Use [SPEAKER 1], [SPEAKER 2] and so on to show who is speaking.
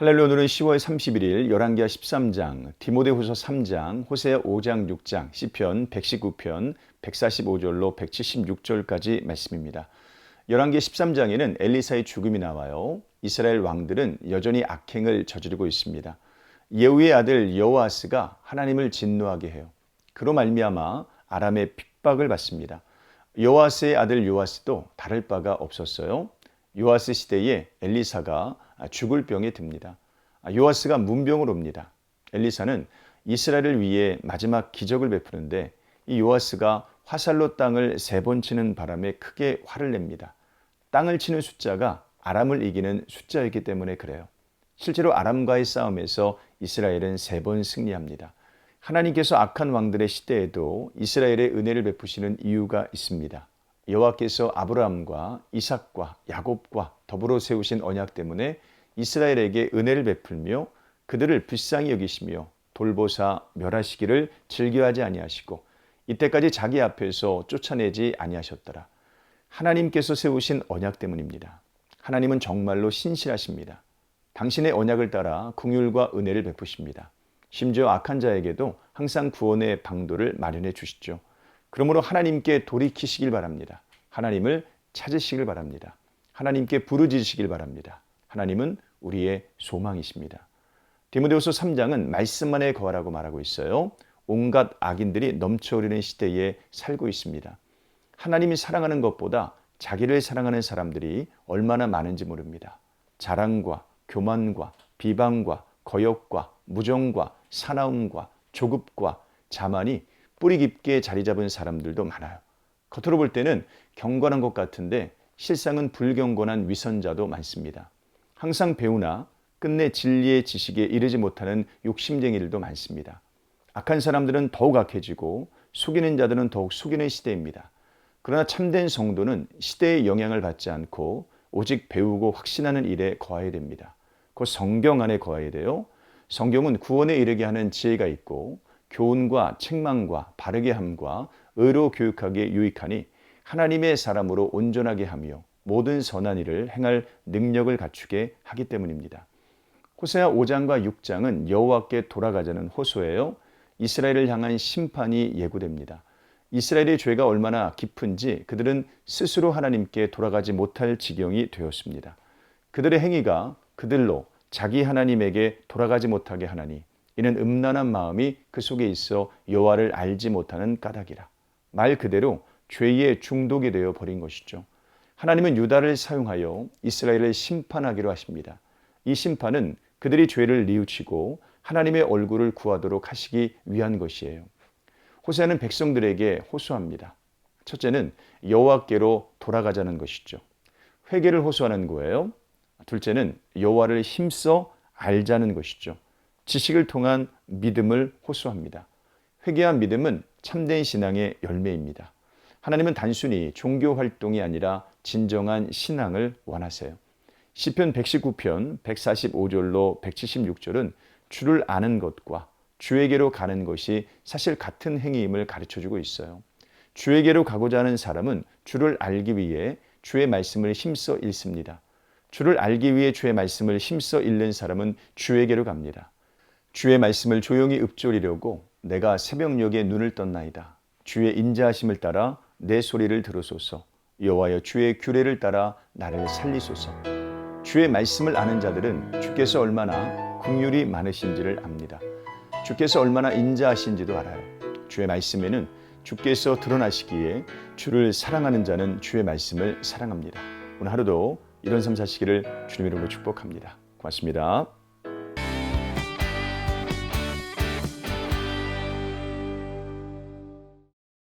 [SPEAKER 1] 할렐루야 오늘은 10월 31일 열왕기하 13장, 디모데후서 3장, 호세아 5장 6장, 시편 119편 145절로 176절까지 말씀입니다. 열왕기 13장에는 엘리사의 죽음이 나와요. 이스라엘 왕들은 여전히 악행을 저지르고 있습니다. 예후의 아들 여호아스가 하나님을 진노하게 해요. 그로 말미암아 아람의 핍박을 받습니다. 요아스의 아들 요아스도 다를 바가 없었어요. 요아스 시대에 엘리사가 죽을 병에 듭니다. 요아스가 문병을 옵니다. 엘리사는 이스라엘을 위해 마지막 기적을 베푸는데 이 요아스가 화살로 땅을 세 번 치는 바람에 크게 화를 냅니다. 땅을 치는 숫자가 아람을 이기는 숫자였기 때문에 그래요. 실제로 아람과의 싸움에서 이스라엘은 세 번 승리합니다. 하나님께서 악한 왕들의 시대에도 이스라엘의 은혜를 베푸시는 이유가 있습니다. 여호와께서 아브라함과 이삭과 야곱과 더불어 세우신 언약 때문에 이스라엘에게 은혜를 베풀며 그들을 불쌍히 여기시며 돌보사 멸하시기를 즐겨하지 아니하시고 이때까지 자기 앞에서 쫓아내지 아니하셨더라. 하나님께서 세우신 언약 때문입니다. 하나님은 정말로 신실하십니다. 당신의 언약을 따라 궁율과 은혜를 베푸십니다. 심지어 악한 자에게도 항상 구원의 방도를 마련해 주시죠. 그러므로 하나님께 돌이키시길 바랍니다. 하나님을 찾으시길 바랍니다. 하나님께 부르짖으시길 바랍니다. 하나님은 우리의 소망이십니다. 디모데후서 3장은 말씀만에 거하라고 말하고 있어요. 온갖 악인들이 넘쳐흐르는 시대에 살고 있습니다. 하나님이 사랑하는 것보다 자기를 사랑하는 사람들이 얼마나 많은지 모릅니다. 자랑과 교만과 비방과 거역과 무정과 사나움과 조급과 자만이 뿌리 깊게 자리 잡은 사람들도 많아요. 겉으로 볼 때는 경건한 것 같은데 실상은 불경건한 위선자도 많습니다. 항상 배우나 끝내 진리의 지식에 이르지 못하는 욕심쟁이들도 많습니다. 악한 사람들은 더욱 악해지고 속이는 자들은 더욱 속이는 시대입니다. 그러나 참된 성도는 시대의 영향을 받지 않고 오직 배우고 확신하는 일에 거해야 됩니다. 그 성경 안에 거해야 돼요. 성경은 구원에 이르게 하는 지혜가 있고 교훈과 책망과 바르게 함과 의로 교육하기에 유익하니 하나님의 사람으로 온전하게 하며 모든 선한 일을 행할 능력을 갖추게 하기 때문입니다. 호세아 5장과 6장은 여호와께 돌아가자는 호소예요. 이스라엘을 향한 심판이 예고됩니다. 이스라엘의 죄가 얼마나 깊은지 그들은 스스로 하나님께 돌아가지 못할 지경이 되었습니다. 그들의 행위가 그들로 자기 하나님에게 돌아가지 못하게 하나니 이는 음란한 마음이 그 속에 있어 여호와를 알지 못하는 까닭이라. 말 그대로 죄의 중독이 되어 버린 것이죠. 하나님은 유다를 사용하여 이스라엘을 심판하기로 하십니다. 이 심판은 그들이 죄를 뉘우치고 하나님의 얼굴을 구하도록 하시기 위한 것이에요. 호세아는 백성들에게 호소합니다. 첫째는 여호와께로 돌아가자는 것이죠. 회개를 호소하는 거예요. 둘째는 여호와를 힘써 알자는 것이죠. 지식을 통한 믿음을 호소합니다. 회개한 믿음은 참된 신앙의 열매입니다. 하나님은 단순히 종교 활동이 아니라 진정한 신앙을 원하세요. 시편 119편 145절로 176절은 주를 아는 것과 주에게로 가는 것이 사실 같은 행위임을 가르쳐 주고 있어요. 주에게로 가고자 하는 사람은 주를 알기 위해 주의 말씀을 힘써 읽습니다. 주를 알기 위해 주의 말씀을 힘써 읽는 사람은 주에게로 갑니다. 주의 말씀을 조용히 읊조리려고 내가 새벽녘에 눈을 떴나이다. 주의 인자하심을 따라 내 소리를 들으소서. 여호와여 주의 규례를 따라 나를 살리소서. 주의 말씀을 아는 자들은 주께서 얼마나 긍휼이 많으신지를 압니다. 주께서 얼마나 인자하신지도 알아요. 주의 말씀에는 주께서 드러나시기에 주를 사랑하는 자는 주의 말씀을 사랑합니다. 오늘 하루도 이런 삶 사시기를 주님 이름으로 축복합니다. 고맙습니다.